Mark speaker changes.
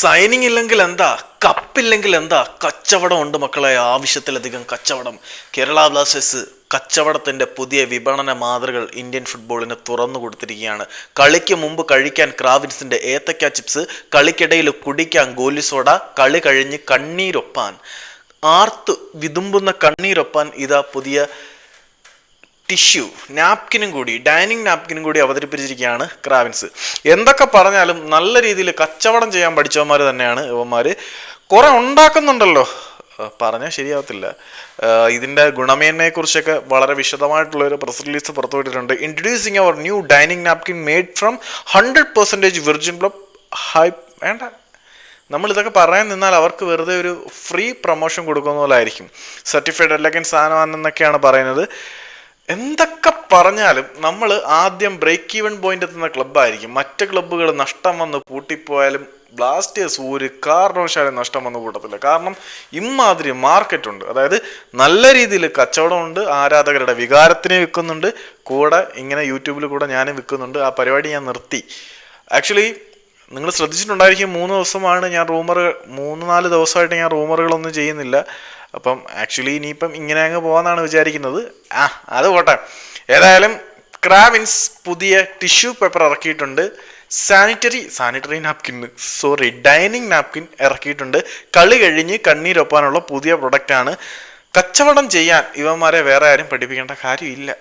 Speaker 1: Signing ഇല്ലെങ്കിൽ എന്താ? കപ്പില്ലെങ്കിൽ എന്താ? കച്ചവടം ഉണ്ട് മക്കളെ. ആവശ്യത്തിലധികം കച്ചവടം. കേരള ബ്ലാസ്റ്റേഴ്സ് കച്ചവടത്തിന്റെ പുതിയ വിപണന മാതൃകൾ ഇന്ത്യൻ ഫുട്ബോളിന് തുറന്നു കൊടുത്തിരിക്കുകയാണ്. കളിക്ക് മുമ്പ് കഴിക്കാൻ ക്രാവിൻസിന്റെ ഏത്തക്ക ചിപ്സ് കളിക്കിടയിൽ കുടിക്കാൻ ഗോലി സോഡ കളി കഴിഞ്ഞ് കണ്ണീരൊപ്പാൻ. ആർത്ത് വിതുമ്പുന്ന കണ്ണീരൊപ്പാൻ ഇതാ പുതിയ ടിഷ്യൂ നാപ്കിനും കൂടി ഡൈനിങ് നാപ്കിനും കൂടി അവതരിപ്പിച്ചിരിക്കുകയാണ് ക്രാവിൻസ്. എന്തൊക്കെ പറഞ്ഞാലും നല്ല രീതിയിൽ കച്ചവടം ചെയ്യാൻ പഠിച്ചവന്മാർ തന്നെയാണ് ഇവന്മാർ കുറെ ഉണ്ടാക്കുന്നുണ്ടല്ലോ. പറഞ്ഞാൽ ശരിയാവത്തില്ല. ഇതിന്റെ ഗുണമേന്മയെക്കുറിച്ചൊക്കെ വളരെ വിശദമായിട്ടുള്ള ഒരു പ്രസ് റിലീസ് പുറത്തുവിട്ടിട്ടുണ്ട് introducing our new dining napkin made from hundred percentage virgin blow high വേണ്ട. നമ്മൾ ഇതൊക്കെ പറയാൻ നിന്നാൽ അവർക്ക് വെറുതെ ഒരു ഫ്രീ പ്രൊമോഷൻ കൊടുക്കുന്ന പോലെ ആയിരിക്കും സർട്ടിഫൈഡ് അല്ലെങ്കിൽ സാധനമാണെന്നൊക്കെയാണ് പറയുന്നത്. എന്തൊക്കെ പറഞ്ഞാലും നമ്മൾ ആദ്യം ബ്രേക്ക് ഈവൻ പോയിന്റ് എത്തുന്ന ക്ലബ്ബായിരിക്കും മറ്റ് ക്ലബ്ബുകൾ നഷ്ടം വന്ന് പൂട്ടിപ്പോയാലും ബ്ലാസ്റ്റേഴ്സ് ഒരു കാരണവശാലും നഷ്ടം വന്ന് കൂട്ടത്തില്ല. കാരണം ഇമാതിരി മാർക്കറ്റ് ഉണ്ട്. അതായത് നല്ല രീതിയിൽ കച്ചവടമുണ്ട് ആരാധകരുടെ വികാരത്തിനെ വിൽക്കുന്നുണ്ട്. കൂടെ ഇങ്ങനെ യൂട്യൂബിൽ കൂടെ ഞാൻ വിൽക്കുന്നുണ്ട്. ആ പരിപാടി ഞാൻ നിർത്തി. ആക്ച്വലി നിങ്ങൾ ശ്രദ്ധിച്ചിട്ടുണ്ടായിരിക്കും മൂന്ന് ദിവസമാണ് ഞാൻ റൂമർ മൂന്ന് നാല് ദിവസമായിട്ട് ഞാൻ റൂമറുകളൊന്നും ചെയ്യുന്നില്ല. അപ്പം ആക്ച്വലി ഇനിയിപ്പം ഇങ്ങനെ അങ്ങ് പോകാന്നാണ് വിചാരിക്കുന്നത്. ആ അത് പോട്ടെ. ഏതായാലും ക്രാവിൻസ് പുതിയ ടിഷ്യൂ പേപ്പർ ഇറക്കിയിട്ടുണ്ട്. Sanitary sanitary napkin sorry dining napkin ഇറക്കിയിട്ടുണ്ട്. കളി കഴിഞ്ഞ് കണ്ണീരൊപ്പാനുള്ള പുതിയ പ്രൊഡക്റ്റാണ് കച്ചവടം ചെയ്യാൻ ഇവന്മാരെ വേറെ ആരും പഠിപ്പിക്കേണ്ട കാര്യമില്ല.